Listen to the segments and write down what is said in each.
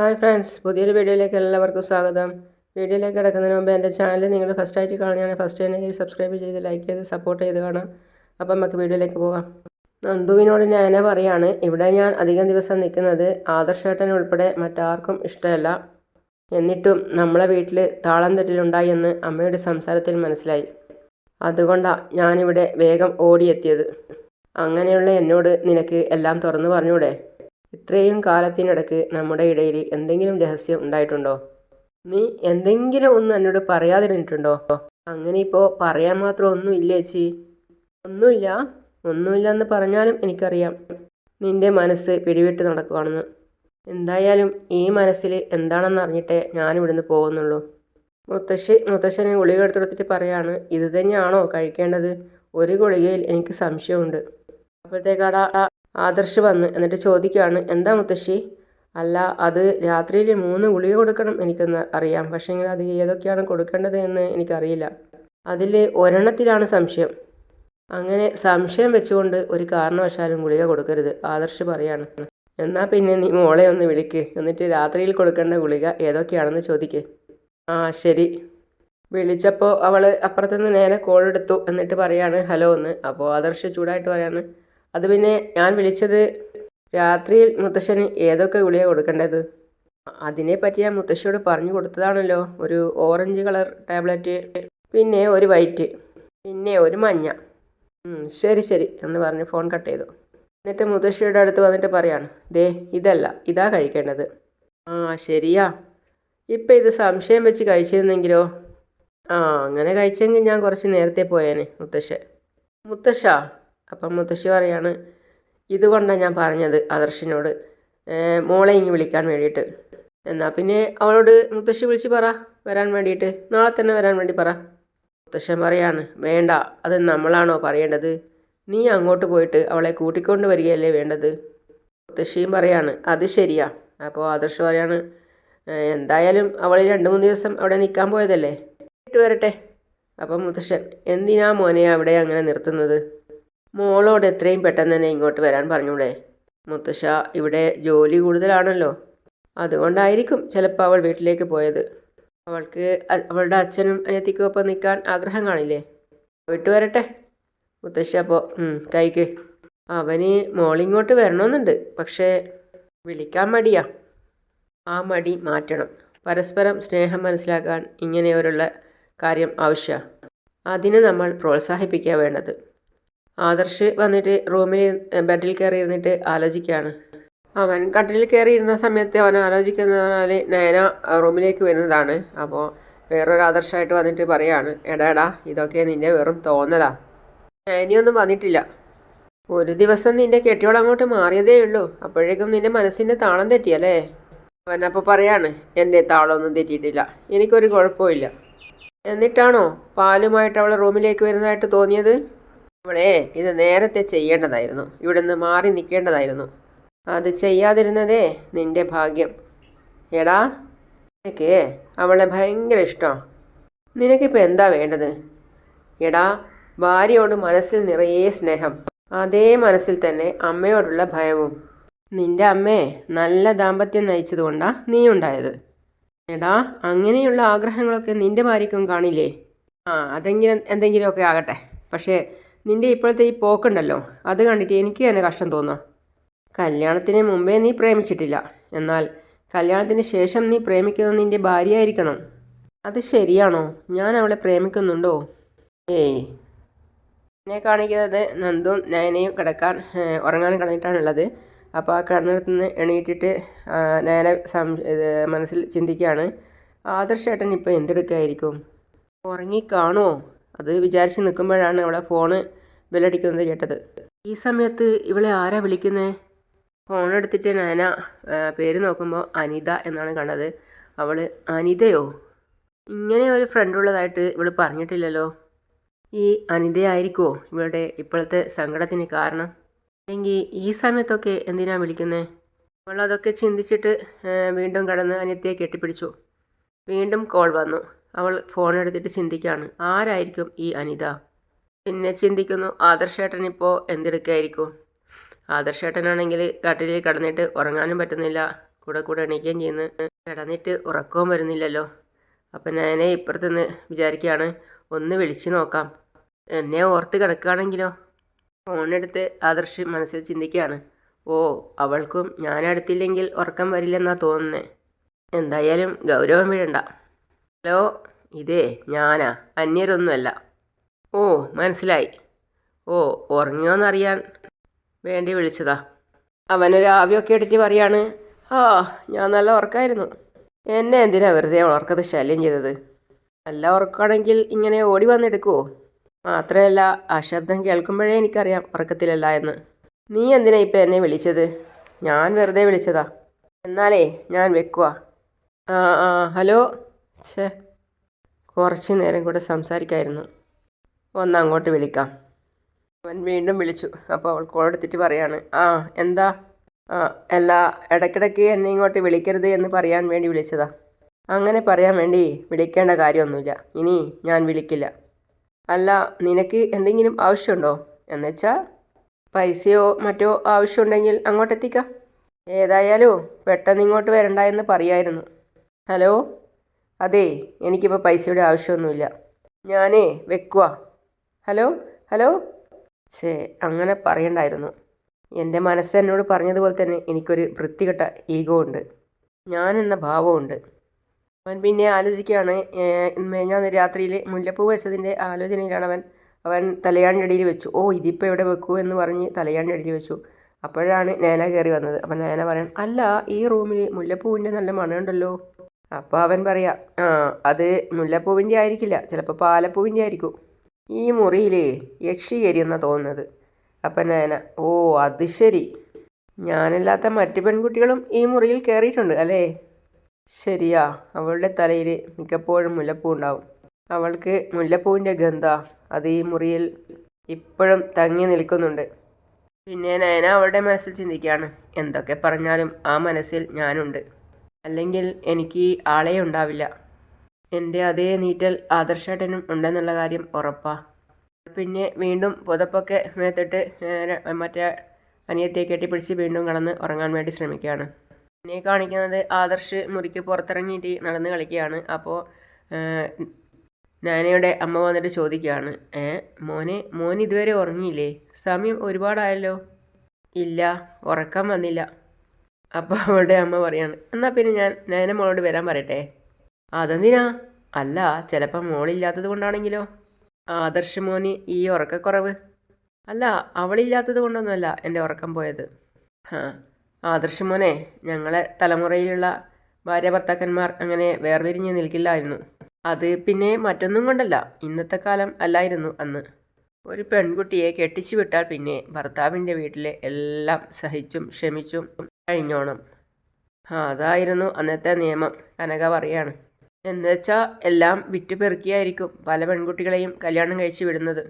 Hi friends പുതിയൊരു വീഡിയോയിലേക്ക് എല്ലാവർക്കും സ്വാഗതം. വീഡിയോയിലേക്ക് കിടക്കുന്നതിന് മുമ്പ് എന്റെ ചാനൽ നിങ്ങൾ ഫസ്റ്റായിട്ട് കാണുകയാണെങ്കിൽ ഫസ്റ്റ് തന്നെ സബ്സ്ക്രൈബ് ചെയ്ത് ലൈക്ക് ചെയ്ത് സപ്പോർട്ട് ചെയ്ത് കാണാം. അപ്പം നമുക്ക് വീഡിയോയിലേക്ക് പോകാം. നന്ദുവിനോട് ഞാൻ പറയാണ് ഇവിടെ ഞാൻ അധികം ദിവസം നിൽക്കുന്നത് ആദർശേട്ടൻ ഉൾപ്പെടെ മറ്റാർക്കും ഇഷ്ടമല്ല. എന്നിട്ടും നമ്മളെ വീട്ടിൽ താളം തെറ്റിലുണ്ടായി എന്ന് അമ്മയുടെ സംസാരത്തിൽ മനസ്സിലായി. അതുകൊണ്ടാണ് ഞാനിവിടെ വേഗം ഓടിയെത്തിയത്. അങ്ങനെയുള്ള എന്നോട് നിനക്ക് എല്ലാം തുറന്നു പറഞ്ഞൂടെ? ഇത്രയും കാലത്തിനിടക്ക് നമ്മുടെ ഇടയിൽ എന്തെങ്കിലും രഹസ്യം ഉണ്ടായിട്ടുണ്ടോ? നീ എന്തെങ്കിലും ഒന്ന് എന്നോട് പറയാതിരുന്നിട്ടുണ്ടോ അങ്ങനെ ഇപ്പോൾ പറയാൻ മാത്രം ഒന്നും ഇല്ല ചേച്ചി? ഒന്നുമില്ല. ഒന്നുമില്ല എന്ന് പറഞ്ഞാലും എനിക്കറിയാം. നിന്റെ മനസ്സ് പിടിവിട്ട് നടക്കുകയാണെന്ന്. എന്തായാലും ഈ മനസ്സിൽ എന്താണെന്ന് അറിഞ്ഞിട്ടേ ഞാനിവിടുന്ന് പോകുന്നുള്ളൂ. മുത്തശ്ശി മുത്തശ്ശനെ ഗുളിക എടുത്തെടുത്തിട്ട് പറയാണ് ഇത് തന്നെയാണോ കഴിക്കേണ്ടത്? ഒരു ഗുളികയിൽ എനിക്ക് സംശയമുണ്ട്. അപ്പോഴത്തേക്കാടാ ആദർശ് വന്ന് എന്നിട്ട് ചോദിക്കുകയാണ് എന്താ മുത്തശ്ശി? അല്ല അത് രാത്രിയിൽ മൂന്ന് ഗുളിക കൊടുക്കണം എനിക്കൊന്ന് അറിയാം. പക്ഷേങ്കിൽ അത് ഏതൊക്കെയാണ് കൊടുക്കേണ്ടത് എന്ന് എനിക്കറിയില്ല. അതിൽ ഒരെണ്ണത്തിലാണ് സംശയം. അങ്ങനെ സംശയം വെച്ചുകൊണ്ട് ഒരു കാരണവശാലും ഗുളിക കൊടുക്കരുത് ആദർശ് പറയാണ്. എന്നാൽ പിന്നെ നീ മോളെ ഒന്ന് വിളിക്ക് എന്നിട്ട് രാത്രിയിൽ കൊടുക്കേണ്ട ഗുളിക ഏതൊക്കെയാണെന്ന് ചോദിക്കേ. ആ ശരി. വിളിച്ചപ്പോൾ അവൾ അപ്പുറത്തുനിന്ന് നേരെ കോൾ എടുത്തു എന്നിട്ട് പറയാണ് ഹലോ എന്ന്. അപ്പോൾ ആദർശ് ചൂടായിട്ട് പറയാണ് അത് പിന്നെ ഞാൻ വിളിച്ചത് രാത്രിയിൽ മുത്തശ്ശന് ഏതൊക്കെ ഗുളിക കൊടുക്കേണ്ടത്? അതിനെപ്പറ്റി ഞാൻ മുത്തശ്ശിയോട് പറഞ്ഞു കൊടുത്തതാണല്ലോ. ഒരു ഓറഞ്ച് കളർ ടാബ്ലറ്റ് പിന്നെ ഒരു വൈറ്റ് പിന്നെ ഒരു മഞ്ഞ. ശരി ശരി എന്ന് പറഞ്ഞ് ഫോൺ കട്ട് ചെയ്തു. എന്നിട്ട് മുത്തശ്ശിയുടെ അടുത്ത് വന്നിട്ട് പറയാണ് ദേ ഇതല്ല ഇതാ കഴിക്കേണ്ടത്. ആ ശരിയാ. ഇപ്പം ഇത് സംശയം വെച്ച് കഴിച്ചിരുന്നെങ്കിലോ? ആ അങ്ങനെ കഴിച്ചെങ്കിൽ ഞാൻ കുറച്ച് നേരത്തെ പോയേനെ മുത്തശ്ശ. മുത്തശ്ശ അപ്പം മുത്തശ്ശി പറയാണ് ഇതുകൊണ്ടാണ് ഞാൻ പറഞ്ഞത് ആദർശിനോട്. മോളെ ഇങ്ങ് വിളിക്കാൻ വേണ്ടിയിട്ട്. എന്നാൽ പിന്നെ അവളോട് മുത്തശ്ശി വിളിച്ച് പറ വരാൻ വേണ്ടിയിട്ട്. നാളെ തന്നെ വരാൻ വേണ്ടി പറ. മുത്തശ്ശൻ പറയാണ് വേണ്ട അത് നമ്മളാണോ പറയേണ്ടത്? നീ അങ്ങോട്ട് പോയിട്ട് അവളെ കൂട്ടിക്കൊണ്ട് വരികയല്ലേ വേണ്ടത്? മുത്തശ്ശിയും പറയാണ് അത് ശരിയാ. അപ്പോൾ ആദർശ് പറയാണ് എന്തായാലും അവൾ രണ്ട് മൂന്ന് ദിവസം അവിടെ നിൽക്കാൻ പോയതല്ലേ. ഇട്ട് വരട്ടെ. അപ്പം മുത്തശ്ശൻ എന്തിനാ മോനെ അവിടെ അങ്ങനെ നിർത്തുന്നത്? മോളോട് എത്രയും പെട്ടെന്ന് തന്നെ ഇങ്ങോട്ട് വരാൻ പറഞ്ഞൂടെ? മുത്തശ്ശ ഇവിടെ ജോലി കൂടുതലാണല്ലോ. അതുകൊണ്ടായിരിക്കും ചിലപ്പോൾ അവൾ വീട്ടിലേക്ക് പോയത്. അവൾക്ക് അവളുടെ അച്ഛനും അനിയത്തിക്കും ഒപ്പം നിൽക്കാൻ ആഗ്രഹം കാണില്ലേ? പോയിട്ട് വരട്ടെ. മുത്തശ്ശി അപ്പോൾ കൈക്ക്. അവന് മോളിങ്ങോട്ട് വരണമെന്നുണ്ട്. പക്ഷേ വിളിക്കാൻ മടിയാ. ആ മടി മാറ്റണം. പരസ്പരം സ്നേഹം മനസ്സിലാക്കാൻ ഇങ്ങനെയൊരുള്ള കാര്യം ആവശ്യമാണ് അതിന് നമ്മൾ പ്രോത്സാഹിപ്പിക്കുക വേണ്ടത്. ആദർശ് വന്നിട്ട് റൂമിൽ ബെഡിൽ കയറി ഇരുന്നിട്ട് ആലോചിക്കുകയാണ് അവൻ കട്ടിലിൽ കയറി ഇരുന്ന സമയത്ത് അവൻ ആലോചിക്കുന്നതിനാൽ നയന റൂമിലേക്ക് വരുന്നതാണ്. അപ്പോൾ വേറൊരു ആദർശമായിട്ട് വന്നിട്ട് പറയാണ് എടാ എടാ ഇതൊക്കെ നിന്റെ വെറും തോന്നലാ. നയനിയൊന്നും വന്നിട്ടില്ല. ഒരു ദിവസം നിന്റെ കെട്ടിയോൾ അങ്ങോട്ട് മാറിയതേ ഉള്ളൂ. അപ്പോഴേക്കും നിന്റെ മനസ്സിന്റെ താളം തെറ്റിയല്ലേ? അപ്പോൾ പറയാണ് എന്റെ താളമൊന്നും തെറ്റിയിട്ടില്ല. എനിക്കൊരു കുഴപ്പമില്ല എന്നിട്ടാണോ പാലുമായിട്ട് അവൾ റൂമിലേക്ക് വരുന്നതായിട്ട് തോന്നിയത്? അവളെ ഇത് നേരത്തെ ചെയ്യേണ്ടതായിരുന്നു. ഇവിടുന്ന് മാറി നിൽക്കേണ്ടതായിരുന്നു. അത് ചെയ്യാതിരുന്നതേ നിന്റെ ഭാഗ്യം. എടാ നിനക്ക് അവളെ ഭയങ്കര ഇഷ്ടമാണ് നിനക്കിപ്പോൾ എന്താ വേണ്ടത്? എടാ ഭാര്യയോട് മനസ്സിൽ നിറയെ സ്നേഹം. അതേ മനസ്സിൽ തന്നെ അമ്മയോടുള്ള ഭയവും. നിന്റെ അമ്മയെ നല്ല ദാമ്പത്യം നയിച്ചതുകൊണ്ടാ നീ ഉണ്ടായത്. എടാ അങ്ങനെയുള്ള ആഗ്രഹങ്ങളൊക്കെ നിന്റെ ഭാര്യയ്ക്കും കാണില്ലേ? ആ അതെങ്കിലും എന്തെങ്കിലുമൊക്കെ ആകട്ടെ. പക്ഷേ നിന്റെ ഇപ്പോഴത്തെ ഈ പോക്കുണ്ടല്ലോ അത് കണ്ടിട്ട് എനിക്ക് തന്നെ കഷ്ടം തോന്നും. കല്യാണത്തിന് മുമ്പേ നീ പ്രേമിച്ചിട്ടില്ല. എന്നാൽ കല്യാണത്തിന് ശേഷം നീ പ്രേമിക്കുന്നത് നിന്റെ ഭാര്യയായിരിക്കണം. അത് ശരിയാണോ? ഞാൻ അവളെ പ്രേമിക്കുന്നുണ്ടോ? ഏയ്. എന്നെ കാണിക്കുന്നത് നന്ദും നയനയും കിടക്കാൻ ഉറങ്ങാൻ കിടന്നിട്ടാണുള്ളത്. അപ്പോൾ ആ കിടന്നിടത്ത് നിന്ന് എണീറ്റിട്ട് നയന സം മനസ്സിൽ ചിന്തിക്കുകയാണ്. ആദർശേട്ടൻ ഇപ്പോൾ എന്തെടുക്കായിരിക്കും? ഉറങ്ങിക്കാണുമോ അത് വിചാരിച്ച് നിൽക്കുമ്പോഴാണ് അവളെ ഫോണ് ബെല്ലടിക്കുന്നത് കേട്ടത്. ഈ സമയത്ത് ഇവളെ ആരാ വിളിക്കുന്നത് ഫോൺ എടുത്തിട്ട് നയന പേര് നോക്കുമ്പോൾ അനിത എന്നാണ് കണ്ടത്. അവൾ അനിതയോ? ഇങ്ങനെ ഒരു ഫ്രണ്ട് ഉള്ളതായിട്ട് ഇവൾ പറഞ്ഞിട്ടില്ലല്ലോ. ഈ അനിതയായിരിക്കുമോ ഇവളുടെ ഇപ്പോഴത്തെ സങ്കടത്തിന് കാരണം? അല്ലെങ്കിൽ ഈ സമയത്തൊക്കെ എന്തിനാ വിളിക്കുന്നത് അവൾ അതൊക്കെ ചിന്തിച്ചിട്ട് വീണ്ടും കടന്ന് അനിതയെ കെട്ടിപ്പിടിച്ചു. വീണ്ടും കോൾ വന്നു. അവൾ ഫോൺ എടുത്തിട്ട് ചിന്തിക്കുകയാണ് ആരായിരിക്കും ഈ അനിത? പിന്നെ ചിന്തിക്കുന്നു. ആദർശേട്ടൻ ഇപ്പോൾ എന്തെടുക്കായിരിക്കും? ആദർശേട്ടനാണെങ്കിൽ കട്ടിലിൽ കിടന്നിട്ട് ഉറങ്ങാനും പറ്റുന്നില്ല. കൂടെ കൂടെ എണീക്കുകയും ചെയ്യുന്നു. കിടന്നിട്ട് ഉറക്കവും വരുന്നില്ലല്ലോ. അപ്പം ഞാനെ ഇപ്പുറത്തുനിന്ന് വിചാരിക്കുകയാണ് ഒന്ന് വിളിച്ചു നോക്കാം. എന്നെ ഓർത്ത് കിടക്കുകയാണെങ്കിലോ? ഫോണെടുത്ത് ആദർശ് മനസ്സിൽ ചിന്തിക്കുകയാണ്. ഓ അവൾക്കും ഞാൻ അടുത്തില്ലെങ്കിൽ ഉറക്കം വരില്ലെന്നാണ് തോന്നുന്നത് എന്തായാലും ഗൗരവം വീഴണ്ട ഹലോ ഇതേ ഞാനാ. അന്യരൊന്നുമല്ല. ഓ മനസ്സിലായി. ഓ ഉറങ്ങിയോന്നറിയാൻ വേണ്ടി വിളിച്ചതാ. അവനൊരു ആവിയൊക്കെ എടുത്ത് പറയാണ് ആ ഞാൻ നല്ല ഉറക്കായിരുന്നു. എന്നെ എന്തിനാ വെറുതെ ഉറക്കത്തെ ശല്യം ചെയ്തത്? നല്ല ഉറക്കമാണെങ്കിൽ ഇങ്ങനെ ഓടി വന്നെടുക്കുമോ മാത്രമല്ല ആ ശബ്ദം കേൾക്കുമ്പോഴേ എനിക്കറിയാം ഉറക്കത്തിലല്ല എന്ന്. നീ എന്തിനാ ഇപ്പം എന്നെ വിളിച്ചത്? ഞാൻ വെറുതെ വിളിച്ചതാ. എന്നാലേ ഞാൻ വെക്കുക ആ ആ ഹലോ? ഛേ കുറച്ച് നേരം കൂടെ സംസാരിക്കായിരുന്നു. ഒന്ന് അങ്ങോട്ട് വിളിക്കാം. അവൻ വീണ്ടും വിളിച്ചു. അപ്പോൾ അവൾ കോൾ എടുത്തിട്ട് പറയാണ് ആ എന്താ? ആ അല്ല ഇടയ്ക്കിടയ്ക്ക് എന്നെ ഇങ്ങോട്ട് വിളിക്കരുത് എന്ന് പറയാൻ വേണ്ടി വിളിച്ചതാ. അങ്ങനെ പറയാൻ വേണ്ടി വിളിക്കേണ്ട കാര്യമൊന്നുമില്ല. ഇനി ഞാൻ വിളിക്കില്ല. അല്ല നിനക്ക് എന്തെങ്കിലും ആവശ്യമുണ്ടോ? എന്നുവെച്ചാൽ പൈസയോ മറ്റോ ആവശ്യമുണ്ടെങ്കിൽ അങ്ങോട്ടെത്തിക്കാം. ഏതായാലും പെട്ടെന്ന് ഇങ്ങോട്ട് വരണ്ട എന്ന് പറയായിരുന്നു. ഹലോ? അതെ എനിക്കിപ്പോൾ പൈസയുടെ ആവശ്യമൊന്നുമില്ല. ഞാനേ വെക്കുക ഹലോ ഹലോ? ഛേ അങ്ങനെ പറയണ്ടായിരുന്നു. എന്റെ മനസ്സ് എന്നോട് പറഞ്ഞതുപോലെ തന്നെ എനിക്കൊരു വൃത്തികെട്ട ഈഗോ ഉണ്ട്. ഞാൻ എന്ന ഭാവമുണ്ട് അവൻ പിന്നെ ആലോചിക്കുകയാണ് ഞാൻ രാത്രിയിൽ മുല്ലപ്പൂ വെച്ചതിന്റെ ആലോചനയിലാണ് അവൻ അവൻ തലയാണ്ടടിയിൽ വെച്ചു. ഓ ഇതിപ്പോൾ എവിടെ വെക്കൂ എന്ന് പറഞ്ഞ് തലയാണ്ടടിയിൽ വെച്ചു. അപ്പോഴാണ് നേന കയറി വന്നത്. അപ്പം നേന പറയാൻ അല്ല ഈ റൂമിൽ മുല്ലപ്പൂവിന്റെ നല്ല മണമുണ്ടല്ലോ. അപ്പോൾ അവൻ പറയാ ആ അത് മുല്ലപ്പൂവിന്റെ ആയിരിക്കില്ല ചിലപ്പോൾ പാലപ്പൂവിന്റെ ആയിരിക്കും. ഈ മുറിയിൽ യക്ഷി എരിയെന്ന തോന്നുന്നത്. അപ്പം നേന ഓ അത് ശരി. ഞാനല്ലാത്ത മറ്റു പെൺകുട്ടികളും ഈ മുറിയിൽ കയറിയിട്ടുണ്ട് അല്ലേ? ശരിയാ അവളുടെ തലയിൽ മിക്കപ്പോഴും മുല്ലപ്പൂ ഉണ്ടാവും. അവൾക്ക് മുല്ലപ്പൂവിന്റെ ഗന്ധ അത് ഈ മുറിയിൽ ഇപ്പോഴും തങ്ങി നിൽക്കുന്നുണ്ട്. പിന്നെ നയന അവളുടെ മനസ്സിൽ ചിന്തിക്കുകയാണ് എന്തൊക്കെ പറഞ്ഞാലും ആ മനസ്സിൽ ഞാനുണ്ട്. അല്ലെങ്കിൽ എനിക്ക് ആളെ ഉണ്ടാവില്ല. എന്റെ അതേ നീറ്റൽ ആദർശേട്ടനും ഉണ്ടെന്നുള്ള കാര്യം ഉറപ്പാണ് പിന്നെ വീണ്ടും പുതപ്പൊക്കെ മേത്തിട്ട് മറ്റേ അനിയത്തെ കെട്ടിപ്പിടിച്ച് വീണ്ടും കടന്ന് ഉറങ്ങാൻ വേണ്ടി ശ്രമിക്കുകയാണ്. എന്നെ കാണിക്കുന്നത് ആദർശ് മുറിക്ക് പുറത്തിറങ്ങിയിട്ട് നടന്ന് കളിക്കുകയാണ്. അപ്പോൾ നാനയുടെ അമ്മ വന്നിട്ട് ചോദിക്കുകയാണ് ഏ മോനെ മോൻ ഇതുവരെ ഉറങ്ങിയില്ലേ? സമയം ഒരുപാടായല്ലോ. ഇല്ല ഉറക്കം വന്നില്ല. അപ്പോൾ അവളുടെ അമ്മ പറയാണ് എന്നാൽ പിന്നെ ഞാൻ നയന മോളോട് വരാൻ പറയട്ടെ. അതെന്തിനാ? അല്ല ചിലപ്പോൾ മോളില്ലാത്തത് കൊണ്ടാണെങ്കിലോ. ആദർശ് മോന് ഈ ഉറക്കക്കുറവ്. അല്ല അവളില്ലാത്തത് കൊണ്ടൊന്നുമല്ല എന്റെ ഉറക്കം പോയത്. ആദർശ് മോനെ ഞങ്ങളെ തലമുറയിലുള്ള ഭാര്യ ഭർത്താക്കന്മാർ അങ്ങനെ വേർപിരിഞ്ഞ് നിൽക്കില്ലായിരുന്നു. അത് പിന്നെ മറ്റൊന്നും കൊണ്ടല്ല ഇന്നത്തെ കാലം അല്ലായിരുന്നു അന്ന്. ഒരു പെൺകുട്ടിയെ കെട്ടിച്ചു വിട്ടാൽ പിന്നെ ഭർത്താവിന്റെ വീട്ടിലെ എല്ലാം സഹിച്ചും ക്ഷമിച്ചും കഴിഞ്ഞോണം. അതായിരുന്നു അന്നത്തെ നിയമം. കനക പറയാണ്. എന്നുവെച്ചാൽ എല്ലാം വിറ്റുപെറുക്കിയായിരിക്കും പല പെൺകുട്ടികളെയും കല്യാണം കഴിച്ചു വിടുന്നത്.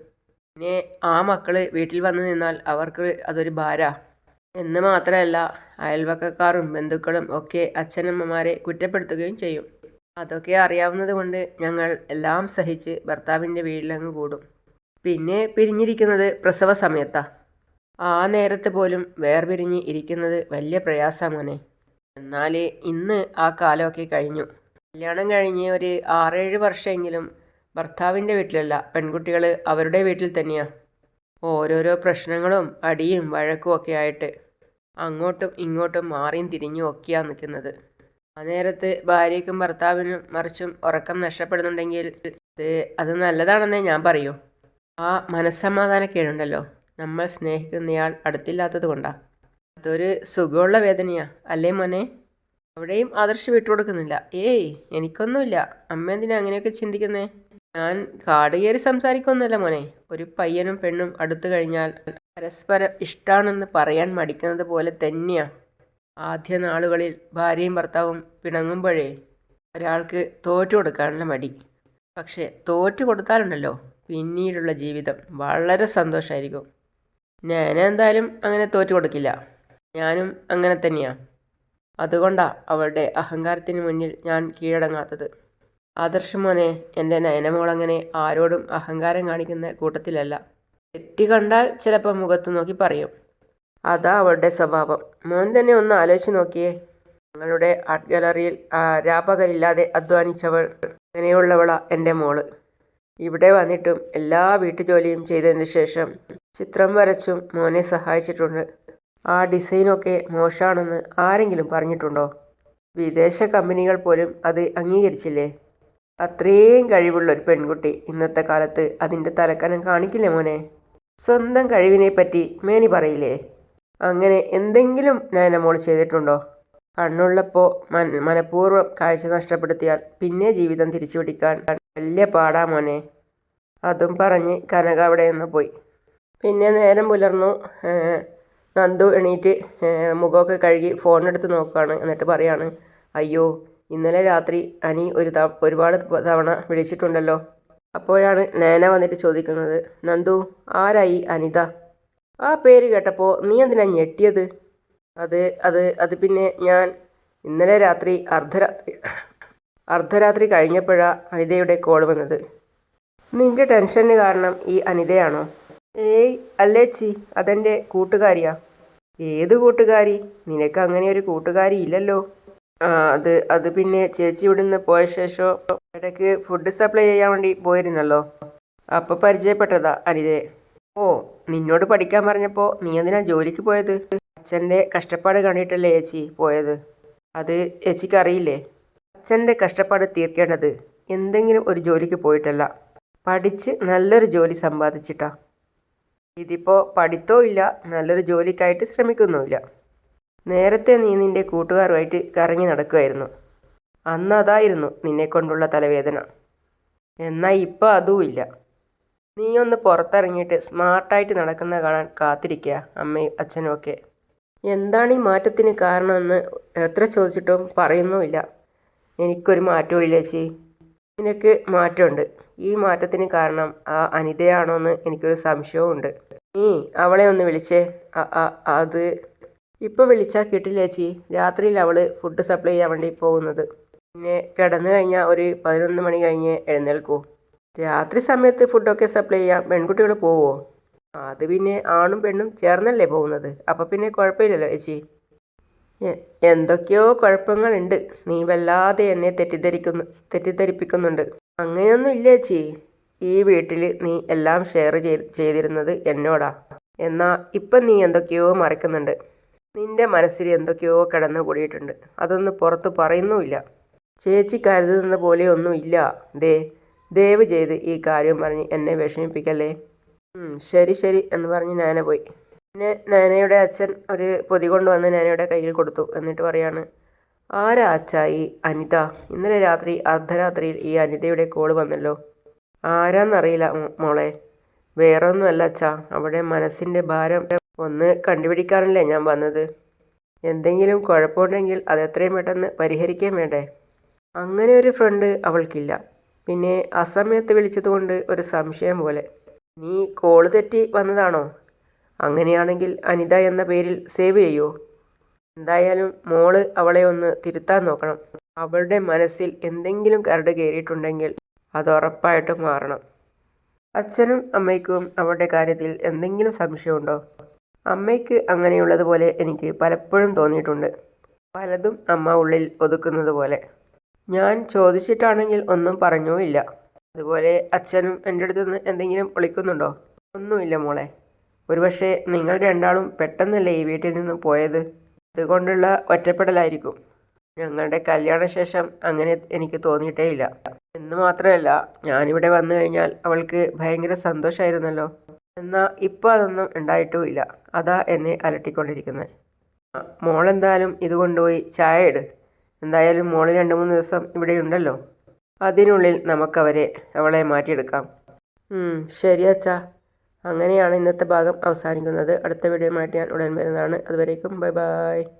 പിന്നെ ആ മക്കൾ വീട്ടിൽ വന്നു നിന്നാൽ അവർക്ക് അതൊരു ഭാര. എന്ന് മാത്രമല്ല അയൽവക്കക്കാരും ബന്ധുക്കളും ഒക്കെ അച്ഛനമ്മമാരെ കുറ്റപ്പെടുത്തുകയും ചെയ്യും. അതൊക്കെ അറിയാവുന്നത് കൊണ്ട് ഞങ്ങൾ എല്ലാം സഹിച്ച് ഭർത്താവിന്റെ വീട്ടിലങ്ങ് കൂടും. പിന്നെ പിരിഞ്ഞിരിക്കുന്നത് പ്രസവ സമയത്താണ് ആ നേരത്ത് പോലും വേർപിരിഞ്ഞ് ഇരിക്കുന്നത് വലിയ പ്രയാസമാണ് എന്നാൽ ഇന്ന് ആ കാലമൊക്കെ കഴിഞ്ഞു. കല്യാണം കഴിഞ്ഞ് ഒരു ആറേഴ് വർഷമെങ്കിലും ഭർത്താവിന്റെ വീട്ടിലല്ല പെൺകുട്ടികൾ അവരുടെ വീട്ടിൽ തന്നെയാണ് ഓരോരോ പ്രശ്നങ്ങളും അടിയും വഴക്കും ഒക്കെ ആയിട്ട് അങ്ങോട്ടും ഇങ്ങോട്ടും മാറിയും തിരിഞ്ഞും ഒക്കെയാണ് നിൽക്കുന്നത്. ആ നേരത്ത് ഭാര്യയ്ക്കും ഭർത്താവിനും മറിച്ചും ഉറക്കം നഷ്ടപ്പെടുന്നുണ്ടെങ്കിൽ അത് നല്ലതാണെന്നേ ഞാൻ പറയൂ. ആ മനസ്സമാധാനക്കേടുണ്ടല്ലോ. നമ്മൾ സ്നേഹിക്കുന്നയാൾ അടുത്തില്ലാത്തത് കൊണ്ടാണ് അതൊരു സുഖമുള്ള വേദനയാ. അല്ലേ മോനെ? അവിടെയും ആദർശ് വിട്ടുകൊടുക്കുന്നില്ല. ഏയ് എനിക്കൊന്നുമില്ല. അമ്മ എന്തിനാ അങ്ങനെയൊക്കെ ചിന്തിക്കുന്നേ? ഞാൻ കാട് കയറി സംസാരിക്കൊന്നുമല്ല മോനെ. ഒരു പയ്യനും പെണ്ണും അടുത്തു കഴിഞ്ഞാൽ പരസ്പരം ഇഷ്ടമാണെന്ന് പറയാൻ മടിക്കുന്നത് പോലെ തന്നെയാ. ആദ്യ നാളുകളിൽ ഭാര്യയും ഭർത്താവും പിണങ്ങുമ്പോഴേ ഒരാൾക്ക് തോറ്റു കൊടുക്കാനുള്ള മടി. പക്ഷേ തോറ്റു കൊടുത്താലുണ്ടല്ലോ. പിന്നീടുള്ള ജീവിതം വളരെ സന്തോഷമായിരിക്കും ഞാൻ എന്തായാലും അങ്ങനെ തോറ്റു കൊടുക്കില്ല. ഞാനും അങ്ങനെ തന്നെയാണ് അതുകൊണ്ടാണ് അവളുടെ അഹങ്കാരത്തിന് മുന്നിൽ ഞാൻ കീഴടങ്ങാത്തത്. ആദർശമോനെ എന്റെ നയനമോളങ്ങനെ ആരോടും അഹങ്കാരം കാണിക്കുന്ന കൂട്ടത്തിലല്ല. തെറ്റ് കണ്ടാൽ ചിലപ്പോൾ മുഖത്ത് നോക്കി പറയും. അതാ അവളുടെ സ്വഭാവം. മോൻ തന്നെ ഒന്ന് ആലോചിച്ച് നോക്കിയേ. ഞങ്ങളുടെ ആർട്ട് ഗാലറിയിൽ രാപകലില്ലാതെ അധ്വാനിച്ചവൾ അങ്ങനെയുള്ളവളാ എന്റെ മോൾ. ഇവിടെ വന്നിട്ടും എല്ലാ വീട്ടുജോലിയും ചെയ്തതിന് ശേഷം ചിത്രം വരച്ചും മോനെ സഹായിച്ചിട്ടുണ്ട്. ആ ഡിസൈനൊക്കെ മോശമാണെന്ന് ആരെങ്കിലും പറഞ്ഞിട്ടുണ്ടോ? വിദേശ കമ്പനികൾ പോലും അത് അംഗീകരിച്ചില്ലേ? അത്രയും കഴിവുള്ള ഒരു പെൺകുട്ടി ഇന്നത്തെ കാലത്ത് അതിന്റെ തലക്കനം കാണിക്കില്ലേ മോനെ? സ്വന്തം കഴിവിനെ പറ്റി മേനി പറയില്ലേ? അങ്ങനെ എന്തെങ്കിലും ഞാൻ നമ്മോൾ ചെയ്തിട്ടുണ്ടോ? കണ്ണുള്ളപ്പോൾ മൻ മനഃപൂർവം കാഴ്ച നഷ്ടപ്പെടുത്തിയാൽ പിന്നെ ജീവിതം തിരിച്ചു പിടിക്കാൻ വലിയ പാടാ മോനെ. അതും പറഞ്ഞ് കനക അവിടെ നിന്ന് പോയി. പിന്നെ നേരം പുലർന്നു. നന്ദു എണീറ്റ് മുഖമൊക്കെ കഴുകി ഫോണെടുത്ത് നോക്കുകയാണ് എന്നിട്ട് പറയാണ് അയ്യോ ഇന്നലെ രാത്രി അനി ഒരു ഒരുപാട് തവണ വിളിച്ചിട്ടുണ്ടല്ലോ. അപ്പോഴാണ് നേന വന്നിട്ട് ചോദിക്കുന്നത് നന്ദു ആരായി അനിത? ആ പേര് കേട്ടപ്പോൾ നീ എന്തിനാ ഞെട്ടിയത്? അത് അത് അത് പിന്നെ ഞാൻ ഇന്നലെ രാത്രി അർദ്ധരാത്രി അർദ്ധരാത്രി കഴിഞ്ഞപ്പോഴാണ് അനിതയുടെ കോൾ വന്നത്. നിന്റെ ടെൻഷന് കാരണം ഈ അനിതയാണോ? ഏയ് അല്ലേച്ചി അതെന്റെ കൂട്ടുകാരിയാ. ഏത് കൂട്ടുകാരി? നിനക്ക് അങ്ങനെ ഒരു കൂട്ടുകാരി ഇല്ലല്ലോ. അത് അത് പിന്നെ ചേച്ചി ഇവിടുന്ന് പോയ ശേഷം ഇടയ്ക്ക് ഫുഡ് സപ്ലൈ ചെയ്യാൻ വേണ്ടി പോയിരുന്നല്ലോ. അപ്പോൾ പരിചയപ്പെട്ടതാ അനിതയെ. ഓ നിന്നോട് പഠിക്കാൻ പറഞ്ഞപ്പോൾ നീ എന്തിനാ ജോലിക്ക് പോയത്? അച്ഛന്റെ കഷ്ടപ്പാട് കണ്ടിട്ടല്ലേ ചേച്ചി പോയത്? അത് ചേച്ചിക്ക് അറിയില്ലേ അച്ഛന്റെ കഷ്ടപ്പാട് തീർക്കേണ്ടത് എന്തെങ്കിലും ഒരു ജോലിക്ക് പോയിട്ടല്ല. പഠിച്ച് നല്ലൊരു ജോലി സമ്പാദിച്ചിട്ടാ. ഇതിപ്പോൾ പഠിത്തവും ഇല്ല. നല്ലൊരു ജോലിക്കായിട്ട് ശ്രമിക്കുന്നുമില്ല. നേരത്തെ നീ നിന്റെ കൂട്ടുകാരുമായിട്ട് കറങ്ങി നടക്കുമായിരുന്നു അന്ന് അതായിരുന്നു നിന്നെ കൊണ്ടുള്ള തലവേദന. എന്നാൽ ഇപ്പോൾ അതും ഇല്ല. നീ ഒന്ന് പുറത്തിറങ്ങിയിട്ട് സ്മാർട്ടായിട്ട് നടക്കുന്ന കാണാൻ കാത്തിരിക്കുക അമ്മയും അച്ഛനും ഒക്കെ. എന്താണ് ഈ മാറ്റത്തിന് കാരണമെന്ന് എത്ര ചോദിച്ചിട്ടും പറയുന്നുമില്ല. എനിക്കൊരു മാറ്റവും ഇല്ല ചേച്ചി. നിനക്ക് മാറ്റമുണ്ട്. ഈ മാറ്റത്തിന് കാരണം ആ അനിതയാണോ എന്ന് എനിക്കൊരു സംശയമുണ്ട് നീ അവളെ ഒന്ന് വിളിച്ചേ. അത്. ഇപ്പോൾ വിളിച്ചാൽ കിട്ടില്ല ചേച്ചി രാത്രിയിൽ അവൾ ഫുഡ് സപ്ലൈ ചെയ്യാൻ വേണ്ടി പോകുന്നത്. പിന്നെ കിടന്നു കഴിഞ്ഞാൽ ഒരു പതിനൊന്ന് മണി കഴിഞ്ഞ് എഴുന്നേൽക്കൂ. രാത്രി സമയത്ത് ഫുഡൊക്കെ സപ്ലൈ ചെയ്യാം പെൺകുട്ടികൾ പോവോ? അത് പിന്നെ ആണും പെണ്ണും ചേർന്നല്ലേ പോകുന്നത്. അപ്പം പിന്നെ കുഴപ്പമില്ലല്ലോ ചേച്ചി. എന്തൊക്കെയോ കുഴപ്പങ്ങളുണ്ട്. നീ വല്ലാതെ എന്നെ തെറ്റിദ്ധരിക്കുന്നു തെറ്റിദ്ധരിപ്പിക്കുന്നുണ്ട്. അങ്ങനെയൊന്നും ഇല്ല ചേച്ചി ഈ വീട്ടിൽ നീ എല്ലാം ഷെയർ ചെയ്തിരുന്നത് എന്നോടാ. എന്നാൽ ഇപ്പം നീ എന്തൊക്കെയോ മറക്കുന്നുണ്ട്. നിന്റെ മനസ്സിൽ എന്തൊക്കെയോ കിടന്നു കൂടിയിട്ടുണ്ട്. അതൊന്നും പുറത്ത് പറയുന്നുമില്ല. ചേച്ചി കരുതുന്ന പോലെ ഒന്നും ഇല്ല ദേ ദയവ് ചെയ്ത് ഈ കാര്യം പറഞ്ഞ് എന്നെ വിഷമിപ്പിക്കല്ലേ? ശരി ശരി എന്ന് പറഞ്ഞ് നാന പോയി. പിന്നെ നാനയുടെ അച്ഛൻ ഒരു പൊതി കൊണ്ടുവന്ന് നാനയുടെ കയ്യിൽ കൊടുത്തു. എന്നിട്ട് പറയാണ് ആരാ അച്ഛാ ഈ അനിത? ഇന്നലെ രാത്രി അർദ്ധരാത്രിയിൽ ഈ അനിതയുടെ കോൾ വന്നല്ലോ. ആരാന്നറിയില്ല മോളെ. വേറെ ഒന്നുമല്ല അച്ഛാ. അവിടെ മനസ്സിന്റെ ഭാരം ഒന്ന് കണ്ടുപിടിക്കാനല്ലേ ഞാൻ വന്നത്? എന്തെങ്കിലും കുഴപ്പമുണ്ടെങ്കിൽ അത് എത്രയും പെട്ടെന്ന് പരിഹരിക്കാൻ വേണ്ടേ? അങ്ങനെ ഒരു ഫ്രണ്ട് അവൾക്കില്ല. പിന്നെ അസമയത്ത് വിളിച്ചതുകൊണ്ട് ഒരു സംശയം പോലെ. നീ കോൾ തെറ്റി വന്നതാണോ? അങ്ങനെയാണെങ്കിൽ അനിത എന്ന പേരിൽ സേവ് ചെയ്യൂ? എന്തായാലും മോൾ അവളെ ഒന്ന് തിരുത്താൻ നോക്കണം. അവളുടെ മനസ്സിൽ എന്തെങ്കിലും കരട് കയറിയിട്ടുണ്ടെങ്കിൽ അത് ഉറപ്പായിട്ട് മാറണം. അച്ഛനും അമ്മയ്ക്കും അവളുടെ കാര്യത്തിൽ എന്തെങ്കിലും സംശയമുണ്ടോ? അമ്മയ്ക്ക് അങ്ങനെയുള്ളതുപോലെ എനിക്ക് പലപ്പോഴും തോന്നിയിട്ടുണ്ട്. പലതും അമ്മ ഉള്ളിൽ ഒതുക്കുന്നത് പോലെ ഞാൻ ചോദിച്ചിട്ടാണെങ്കിൽ ഒന്നും പറഞ്ഞുമില്ല അതുപോലെ അച്ഛനും എന്റെ അടുത്ത് നിന്ന് എന്തെങ്കിലും ഒളിക്കുന്നുണ്ടോ? ഒന്നുമില്ല മോളെ. ഒരുപക്ഷെ നിങ്ങൾ രണ്ടാളും പെട്ടെന്നല്ലേ ഈ വീട്ടിൽ നിന്ന് പോയത്? അതുകൊണ്ടുള്ള ഒറ്റപ്പെടലായിരിക്കും. ഞങ്ങളുടെ കല്യാണശേഷം അങ്ങനെ എനിക്ക് തോന്നിയിട്ടേയില്ല. എന്ന് മാത്രമല്ല ഞാനിവിടെ വന്നു കഴിഞ്ഞാൽ അവൾക്ക് ഭയങ്കര സന്തോഷമായിരുന്നല്ലോ എന്നാൽ ഇപ്പോൾ അതൊന്നും ഉണ്ടായിട്ടുമില്ല. അതാ എന്നെ അലട്ടിക്കൊണ്ടിരിക്കുന്നത്. മോളെന്തായാലും ഇത് കൊണ്ടുപോയി ചായ ഇട് എന്തായാലും മോൾ രണ്ട് മൂന്ന് ദിവസം ഇവിടെ ഉണ്ടല്ലോ. അതിനുള്ളിൽ നമുക്കവരെ അവളെ മാറ്റിയെടുക്കാം. ശരി അച്ഛാ. അങ്ങനെയാണ് ഇന്നത്തെ ഭാഗം അവസാനിക്കുന്നത്. അടുത്ത വീഡിയോ ആയിട്ട് ഞാൻ ഉടൻ വരുന്നതാണ്. അതുവരേക്കും ബൈ ബൈ.